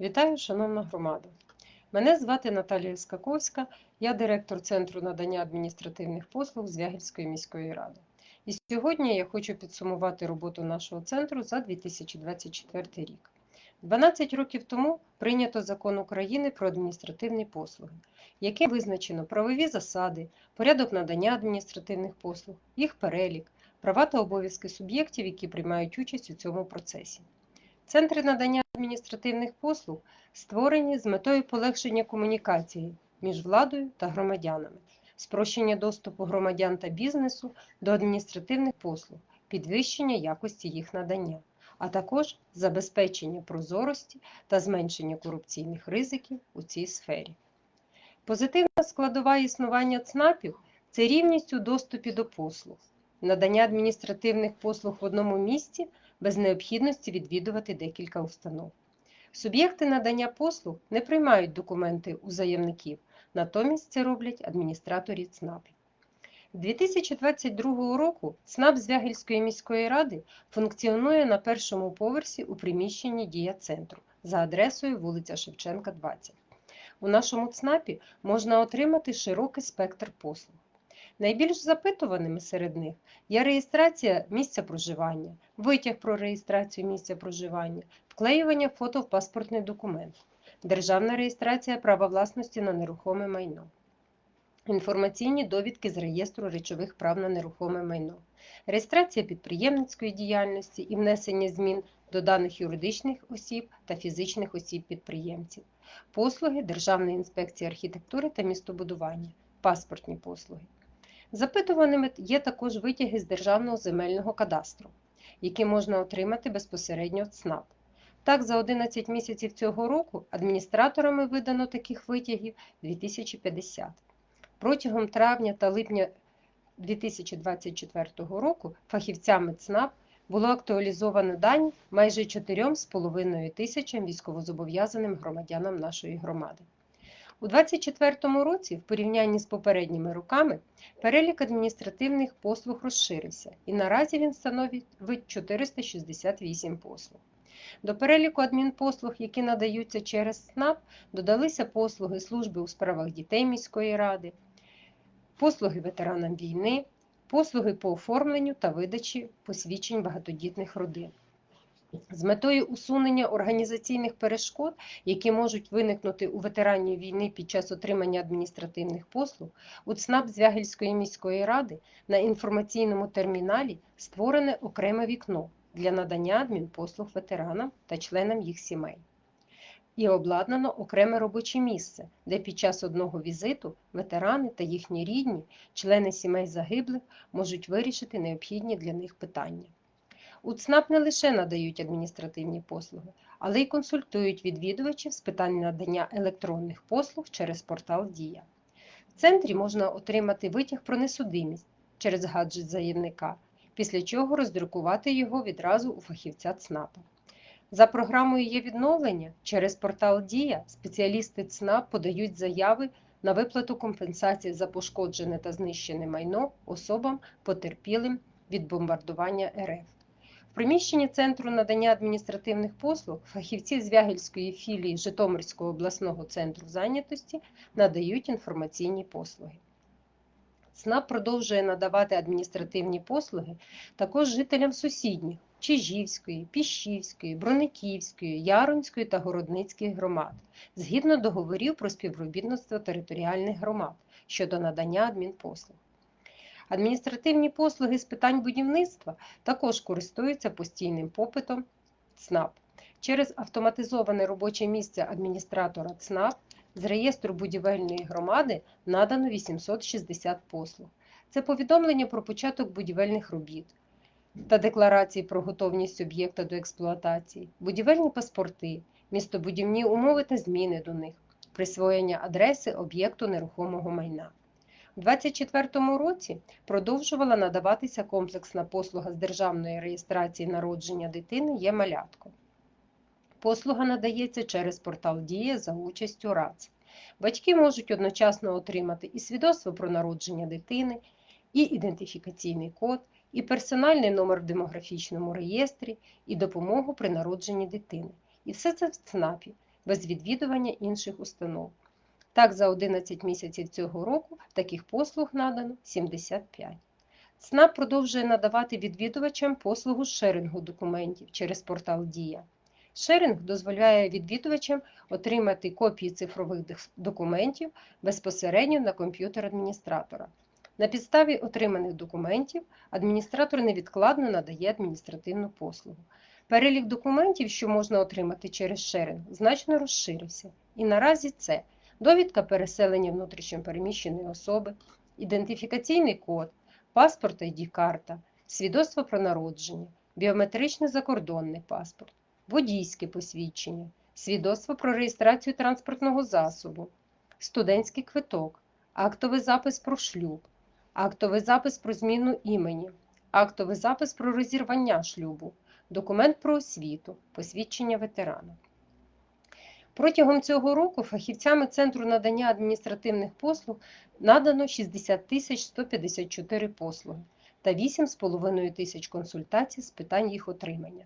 Вітаю, шановна громада! Мене звати Наталія Скаковська, я директор Центру надання адміністративних послуг Звягільської міської ради. І сьогодні я хочу підсумувати роботу нашого центру за 2024 рік. 12 років тому прийнято закон України про адміністративні послуги, яким визначено правові засади, порядок надання адміністративних послуг, їх перелік, права та обов'язки суб'єктів, які приймають участь у цьому процесі. Центри надання адміністративних послуг створені з метою полегшення комунікації між владою та громадянами, спрощення доступу громадян та бізнесу до адміністративних послуг, підвищення якості їх надання, а також забезпечення прозорості та зменшення корупційних ризиків у цій сфері. Позитивна складова існування ЦНАПів це рівність у доступі до послуг, надання адміністративних послуг в одному місці без необхідності відвідувати декілька установ. Суб'єкти надання послуг не приймають документи у заявників, натомість це роблять адміністраторі ЦНАПів. З 2022 року ЦНАП Звягільської міської ради функціонує на першому поверсі у приміщенні Дія центру за адресою вулиця Шевченка, 20. У нашому ЦНАПі можна отримати широкий спектр послуг. Найбільш запитуваними серед них є реєстрація місця проживання, витяг про реєстрацію місця проживання, вклеювання фото в паспортний документ, державна реєстрація права власності на нерухоме майно, інформаційні довідки з реєстру речових прав на нерухоме майно, реєстрація підприємницької діяльності і внесення змін до даних юридичних осіб та фізичних осіб-підприємців, послуги Державної інспекції архітектури та містобудування, паспортні послуги. Запитуваними є також витяги з Державного земельного кадастру, які можна отримати безпосередньо в ЦНАП. Так, за 11 місяців цього року адміністраторами видано таких витягів 2050. Протягом травня та липня 2024 року фахівцями ЦНАП було актуалізовано дані майже 4,5 тисячам військовозобов'язаним громадянам нашої громади. У 2024 році, в порівнянні з попередніми роками, перелік адміністративних послуг розширився і наразі він становить 468 послуг. До переліку адмінпослуг, які надаються через СНАП, додалися послуги служби у справах дітей міської ради, послуги ветеранам війни, послуги по оформленню та видачі посвідчень багатодітних родин. З метою усунення організаційних перешкод, які можуть виникнути у ветеранів війни під час отримання адміністративних послуг, у ЦНАП Звягельської міської ради на інформаційному терміналі створене окреме вікно для надання адмінпослуг ветеранам та членам їх сімей. І обладнано окреме робоче місце, де під час одного візиту ветерани та їхні рідні, члени сімей загиблих можуть вирішити необхідні для них питання. У ЦНАП не лише надають адміністративні послуги, але й консультують відвідувачів з питань надання електронних послуг через портал Дія. В центрі можна отримати витяг про несудимість через гаджет заявника, після чого роздрукувати його відразу у фахівця ЦНАПа. За програмою є відновлення через портал Дія спеціалісти ЦНАП подають заяви на виплату компенсації за пошкоджене та знищене майно особам потерпілим від бомбардування РФ. Приміщенні Центру надання адміністративних послуг фахівці Звягельської філії Житомирського обласного центру зайнятості надають інформаційні послуги. ЦНАП продовжує надавати адміністративні послуги також жителям сусідніх Чижівської, Піщівської, Брониківської, Яронської та Городницьких громад згідно договорів про співробітництво територіальних громад щодо надання адмінпослуг. Адміністративні послуги з питань будівництва також користуються постійним попитом ЦНАП. Через автоматизоване робоче місце адміністратора ЦНАП з реєстру будівельної громади надано 860 послуг. Це повідомлення про початок будівельних робіт та декларації про готовність об'єкта до експлуатації, будівельні паспорти, містобудівні умови та зміни до них, присвоєння адреси об'єкту нерухомого майна. У 2024 році продовжувала надаватися комплексна послуга з державної реєстрації народження дитини є малятко. Послуга надається через портал Дія за участю РАЦ. Батьки можуть одночасно отримати і свідоцтво про народження дитини, і ідентифікаційний код, і персональний номер в демографічному реєстрі, і допомогу при народженні дитини. І все це в ЦНАПі без відвідування інших установ. Так, за 11 місяців цього року таких послуг надано 75. ЦНАП продовжує надавати відвідувачам послугу шерингу документів через портал Дія. Шеринг дозволяє відвідувачам отримати копії цифрових документів безпосередньо на комп'ютер адміністратора. На підставі отриманих документів адміністратор невідкладно надає адміністративну послугу. Перелік документів, що можна отримати через шеринг, значно розширився. І наразі це довідка переселення внутрішньопереміщеної особи, ідентифікаційний код, паспорт ID карта, свідоцтво про народження, біометричний закордонний паспорт, водійське посвідчення, свідоцтво про реєстрацію транспортного засобу, студентський квиток, актовий запис про шлюб, актовий запис про зміну імені, актовий запис про розірвання шлюбу, документ про освіту, посвідчення ветерана. Протягом цього року фахівцями Центру надання адміністративних послуг надано 60 тисяч 154 послуги та 8,5 тисяч консультацій з питань їх отримання.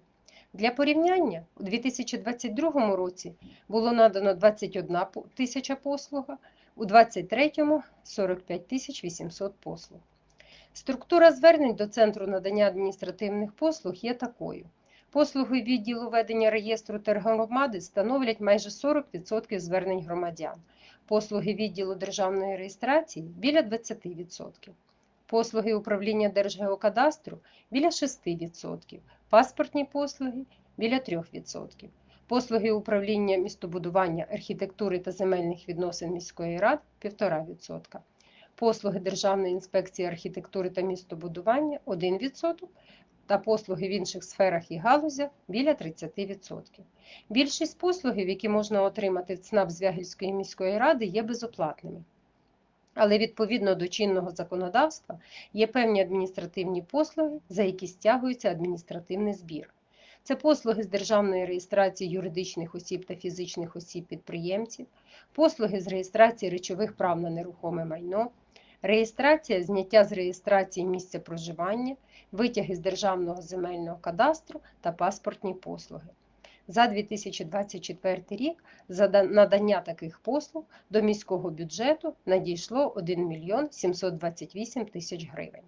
Для порівняння у 2022 році було надано 21 тисяча послуга, у 2023 – 45 тисяч 800 послуг. Структура звернень до Центру надання адміністративних послуг є такою. Послуги відділу ведення реєстру тергромади становлять майже 40% звернень громадян. Послуги відділу державної реєстрації біля 20%. Послуги управління Держгеокадастру біля 6%. Паспортні послуги біля 3%. Послуги управління містобудування, архітектури та земельних відносин міської ради 1,5%. Послуги Державної інспекції архітектури та містобудування 1%, та послуги в інших сферах і галузях біля 30%. Більшість послугів, які можна отримати в ЦНАП Звягільської міської ради, є безоплатними. Але відповідно до чинного законодавства є певні адміністративні послуги, за які стягується адміністративний збір. Це послуги з державної реєстрації юридичних осіб та фізичних осіб-підприємців, послуги з реєстрації речових прав на нерухоме майно, реєстрація, зняття з реєстрації місця проживання, витяги з державного земельного кадастру та паспортні послуги. За 2024 рік за надання таких послуг до міського бюджету надійшло 1 мільйон 728 тисяч гривень.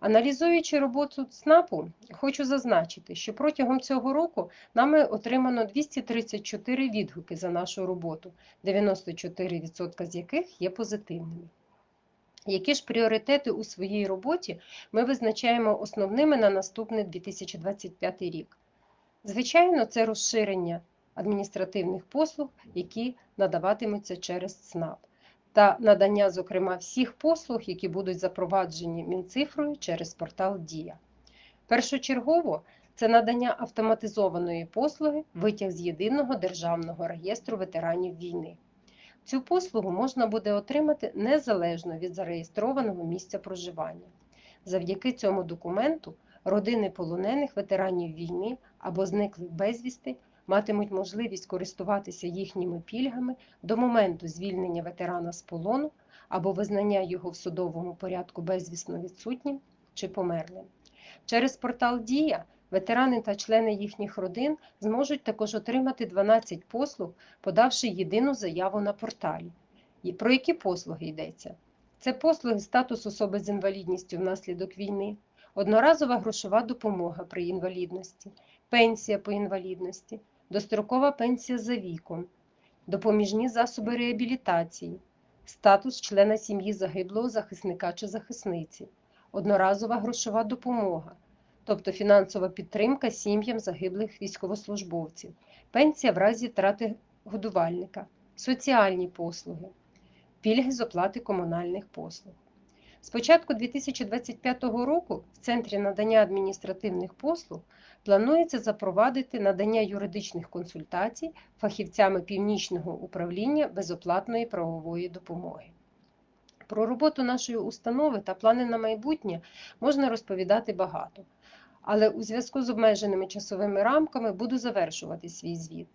Аналізуючи роботу ЦНАПу, хочу зазначити, що протягом цього року нами отримано 234 відгуки за нашу роботу, 94% з яких є позитивними. Які ж пріоритети у своїй роботі ми визначаємо основними на наступний 2025 рік? Звичайно, це розширення адміністративних послуг, які надаватимуться через ЦНАП, та надання, зокрема, всіх послуг, які будуть запроваджені Мінцифрою через портал Дія. Першочергово це надання автоматизованої послуги витяг з єдиного державного реєстру ветеранів війни. Цю послугу можна буде отримати незалежно від зареєстрованого місця проживання. Завдяки цьому документу родини полонених ветеранів війни або зниклих безвісти матимуть можливість користуватися їхніми пільгами до моменту звільнення ветерана з полону або визнання його в судовому порядку безвісно відсутнім чи померлим. Через портал Дія ветерани та члени їхніх родин зможуть також отримати 12 послуг, подавши єдину заяву на порталі. І про які послуги йдеться? Це послуги статус особи з інвалідністю внаслідок війни, одноразова грошова допомога при інвалідності, пенсія по інвалідності, дострокова пенсія за віком, допоміжні засоби реабілітації, статус члена сім'ї загиблого захисника чи захисниці, одноразова грошова допомога, тобто фінансова підтримка сім'ям загиблих військовослужбовців, пенсія в разі втрати годувальника, соціальні послуги, пільги з оплати комунальних послуг. З початку 2025 року в Центрі надання адміністративних послуг планується запровадити надання юридичних консультацій фахівцями північного управління безоплатної правової допомоги. Про роботу нашої установи та плани на майбутнє можна розповідати багато, але у зв'язку з обмеженими часовими рамками буду завершувати свій звіт.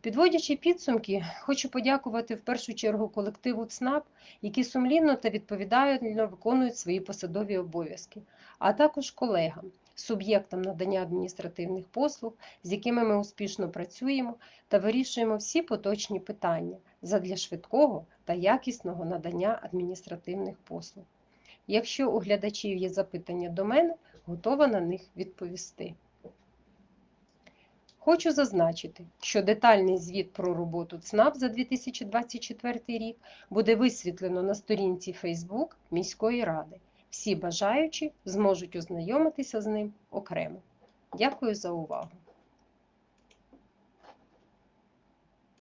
Підводячи підсумки, хочу подякувати в першу чергу колективу ЦНАП, які сумлінно та відповідально виконують свої посадові обов'язки, а також колегам, суб'єктам надання адміністративних послуг, з якими ми успішно працюємо та вирішуємо всі поточні питання задля швидкого та якісного надання адміністративних послуг. Якщо у глядачів є запитання до мене, готова на них відповісти. Хочу зазначити, що детальний звіт про роботу ЦНАП за 2024 рік буде висвітлено на сторінці Facebook міської ради. Всі бажаючі зможуть ознайомитися з ним окремо. Дякую за увагу!